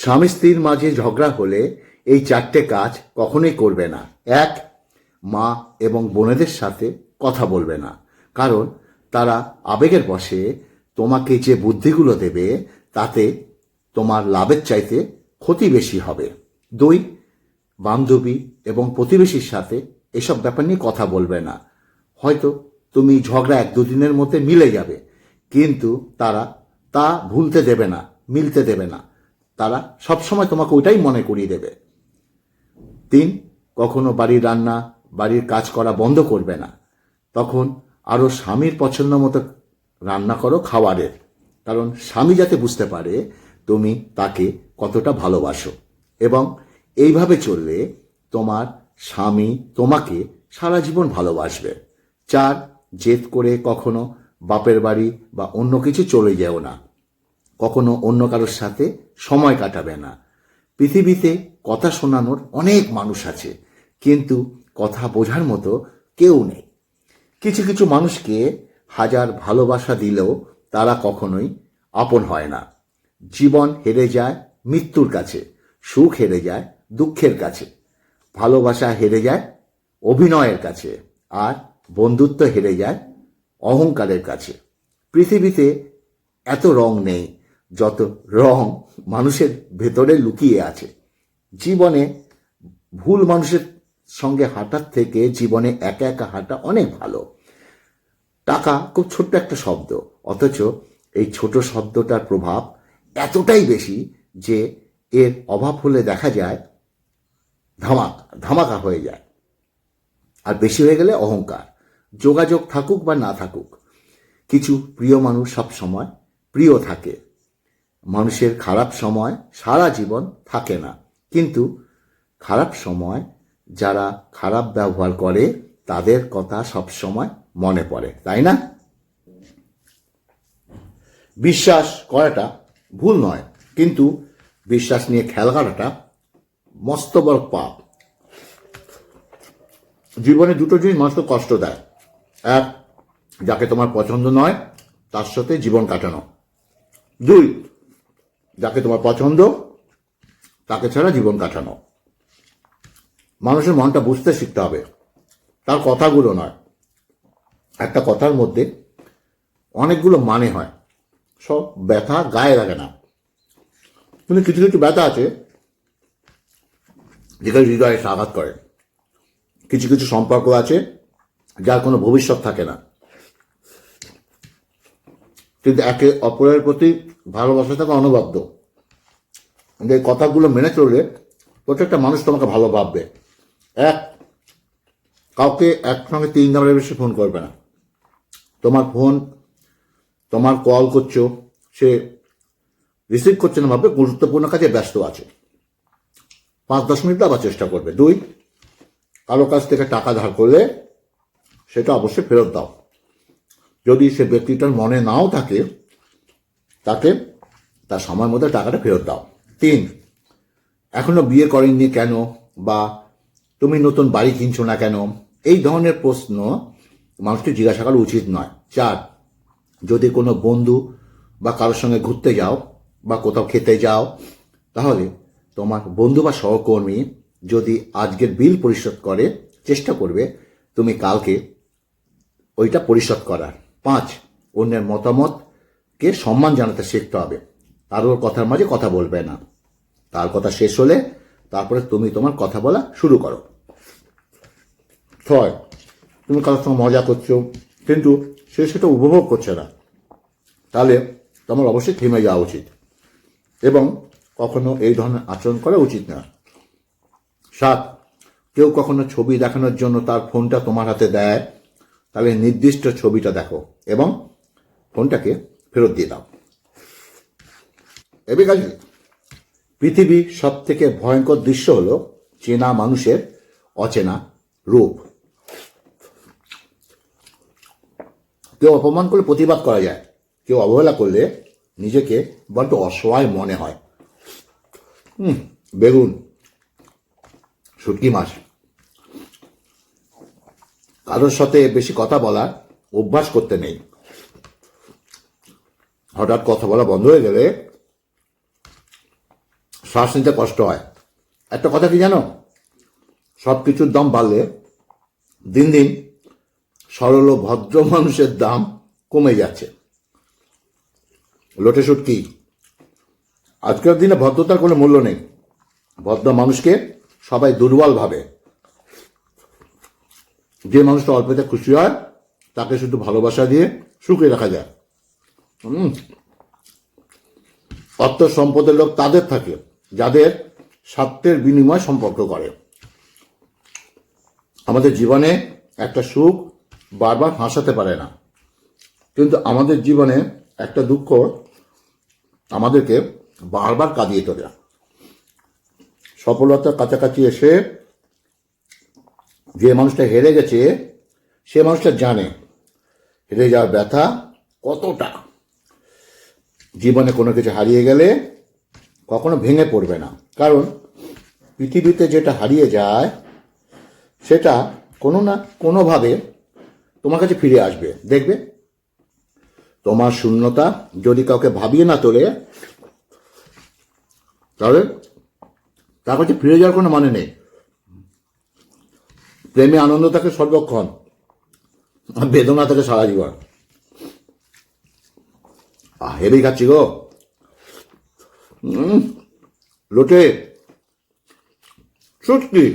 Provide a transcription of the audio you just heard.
স্বামী স্ত্রীর মাঝে ঝগড়া হলে এই চারটে কাজ কখনোই করবে না। এক, মা এবং বোনেদের সাথে কথা বলবে না। কারণ তারা আবেগের বশে তোমাকে যে বুদ্ধিগুলো দেবে, তাতে তোমার লাভের চাইতে ক্ষতি বেশি হবে। দুই, বান্ধবী এবং প্রতিবেশীর সাথে এসব ব্যাপার নিয়ে কথা বলবে না। হয়তো তুমি ঝগড়া এক দুদিনের মধ্যে মিলে যাবে, কিন্তু তারা তা ভুলতে দেবে না, মিলতে দেবে না। তারা সবসময় তোমাকে ওইটাই মনে করিয়ে দেবে। তিন, কখনো বাড়ির রান্না, বাড়ির কাজ করা বন্ধ করবে না। তখন আরও স্বামীর পছন্দ মতো রান্না করো খাবারের কারণ স্বামী যাতে বুঝতে পারে, তুমি তাকে কতটা ভালোবাসো। এবং এইভাবে চললে তোমার স্বামী তোমাকে সারা জীবন ভালোবাসবে। চার, জেদ করে কখনো বাপের বাড়ি বা অন্য কিছু চলে যেও না। কখনো অন্য কারোর সাথে সময় কাটাবে না। পৃথিবীতে কথা শোনানোর অনেক মানুষ আছে, কিন্তু কথা বোঝার মতো কেউ নেই। কিছু কিছু মানুষকে হাজার ভালোবাসা দিলেও তারা কখনোই আপন হয় না। জীবন হেরে যায় মৃত্যুর কাছে, সুখ হেরে যায় দুঃখের কাছে, ভালোবাসা হেরে যায় অভিনয়ের কাছে, আর বন্ধুত্ব হেরে যায় অহংকারের কাছে। পৃথিবীতে এত রং নেই যত রং মানুষের ভেতরে লুকিয়ে আছে। জীবনে ভুল মানুষের সঙ্গে হাঁটার থেকে জীবনে একা একা হাঁটা অনেক ভালো। টাকা খুব ছোট্ট একটা শব্দ, অথচ এই ছোট শব্দটার প্রভাব এতটাই বেশি যে এর অভাব হলে দেখা যায় ধামাক, ধামাকা হয়ে যায়। আর বেশি হয়ে গেলে অহংকার। যোগাযোগ থাকুক বা না থাকুক, কিছু প্রিয় মানুষ সব সময় প্রিয় থাকে। মানুষের খারাপ সময় সারা জীবন থাকে না। কিন্তু খারাপ সময় যারা খারাপ ব্যবহার করে, তাদের কথা সব সময় মনে পড়ে, তাই না? বিশ্বাস করাটা ভুল নয়, কিন্তু বিশ্বাস নিয়ে খেয়াল করাটা মস্ত বড় পাপ। জীবনে দুটো জিনিস মানুষকে কষ্ট দেয়। এক, যাকে তোমার পছন্দ নয়, তার সাথে জীবন কাটানো। দুই যাকে তোমার পছন্দ, তাকে ছাড়া জীবন কাটানো। মানুষের মনটা বুঝতে শিখতে হবে। তার কথাগুলো নয়। একটা কথার মধ্যে অনেকগুলো মানে হয়। সব ব্যথা গায়ে লাগে না। কিন্তু কিছু কিছু ব্যথা আছে যেখানে হৃদয়ে আঘাত করে। কিছু কিছু সম্পর্ক আছে, যার কোনো ভবিষ্যৎ থাকে না। কিন্তু একে অপরের প্রতি ভালোবাসা থাকা অনবদ্য। যে কথাগুলো মেনে চললে প্রত্যেকটা মানুষ তোমাকে ভালো ভাববে। এক, কাউকে একসঙ্গে তিন নম্বরের বেশি ফোন করবে না। তোমার ফোন, তোমার কল করছ, সে রিসিভ করছে না ভাবে গুরুত্বপূর্ণ কাজে ব্যস্ত আছে। পাঁচ, দশ মিনিট আবার চেষ্টা করবে। দুই, কারও কাছ থেকে টাকা ধার করলে সেটা অবশ্যই ফেরত দাও। যদি সে ব্যক্তিটার মনে নাও থাকে, তাকে তার সময় মধ্যে টাকাটা ফেরত দাও। তিন, এখনও বিয়ে করেননি কেন? বা তুমি নতুন বাড়ি কিনছো না কেন? এই ধরনের প্রশ্ন মানুষকে জিজ্ঞাসা করা উচিত নয়। চার, যদি কোনো বন্ধু বা কারোর সঙ্গে ঘুরতে যাও বা কোথাও খেতে যাও, তাহলে তোমার বন্ধু বা সহকর্মী যদি আজকের বিল পরিশোধ করে, চেষ্টা করবে তুমি কালকে ওইটা পরিশোধ করার। পাঁচ, অন্যের মতামতকে সম্মান জানাতে শিখতে হবে। তার ওর কথার মাঝে কথা বলবে না। তার কথা শেষ হলে তারপরে তুমি তোমার কথা বলা শুরু করো। ছয়, তুমি কারোর সঙ্গে মজা করছ, কিন্তু সে সেটা উপভোগ করছে না। তাহলে তোমার অবশ্যই থেমে যাওয়া উচিত। এবং কখনো এই ধরনের আচরণ করা উচিত না। সাত, কেউ কখনো ছবি দেখানোর জন্য তার ফোনটা তোমার হাতে দেয় তাহলে নির্দিষ্ট ছবিটা দেখো এবং ফোনটাকে ফেরত দিয়ে দাও। এবার কাজে পৃথিবীর সব থেকে ভয়ঙ্কর দৃশ্য হলো চেনা মানুষের অচেনা রূপ। কেউ অপমান করলে প্রতিবাদ করা যায়, কেউ অবহেলা করলে নিজেকে বড্ড অসহায় মনে হয়। হুম, বেগুন, শুটকি মাছ। কারোর সাথে বেশি কথা বলার অভ্যাস করতে নেই। হঠাৎ কথা বলা বন্ধ হয়ে গেলে শ্বাস নিতে কষ্ট হয়। একটা কথা কি জানো? সব কিছুর দাম বাড়লে দিন দিন সরল ও ভদ্র মানুষের দাম কমে যাচ্ছে। লোটে কি? আজকের দিনে ভদ্রতার কোনো মূল্য নেই। ভদ্র মানুষকে সবাই দুর্বল ভাবে। যে মানুষটা অল্পতে খুশি হয়, তাকে শুধু ভালোবাসা দিয়ে সুখে রাখা যায়। অর্থ সম্পদের লোক তাদের থাকে, যাদের স্বার্থের বিনিময় সম্পর্ক করে। আমাদের জীবনে একটা সুখ বারবার হাসাতে পারে না। কিন্তু আমাদের জীবনে একটা দুঃখ আমাদেরকে বারবার কাঁদিয়ে তোলে। সফলতার কাছাকাছি এসে যে মানুষটা হেরে গেছে, সে মানুষটা জানে। হেরে যাওয়ার ব্যথা কতটা? জীবনে কোনো কিছু হারিয়ে গেলে কখনো ভেঙে পড়বে না। কারণ পৃথিবীতে যেটা হারিয়ে যায়, সেটা কোনো না কোনোভাবে তোমার কাছে ফিরে আসবে। দেখবে? তোমার শূন্যতা যদি কাউকে ভাবিয়ে না তোলে, তাহলে তার কাছে ফিরে যাওয়ার কোনো মানে নেই। প্রেমে আনন্দ থাকে সর্বক্ষণ। আর বেদনা থাকে সারা জীবন। আহ হেভি খাচ্ছি গো। লোটে। সত্যি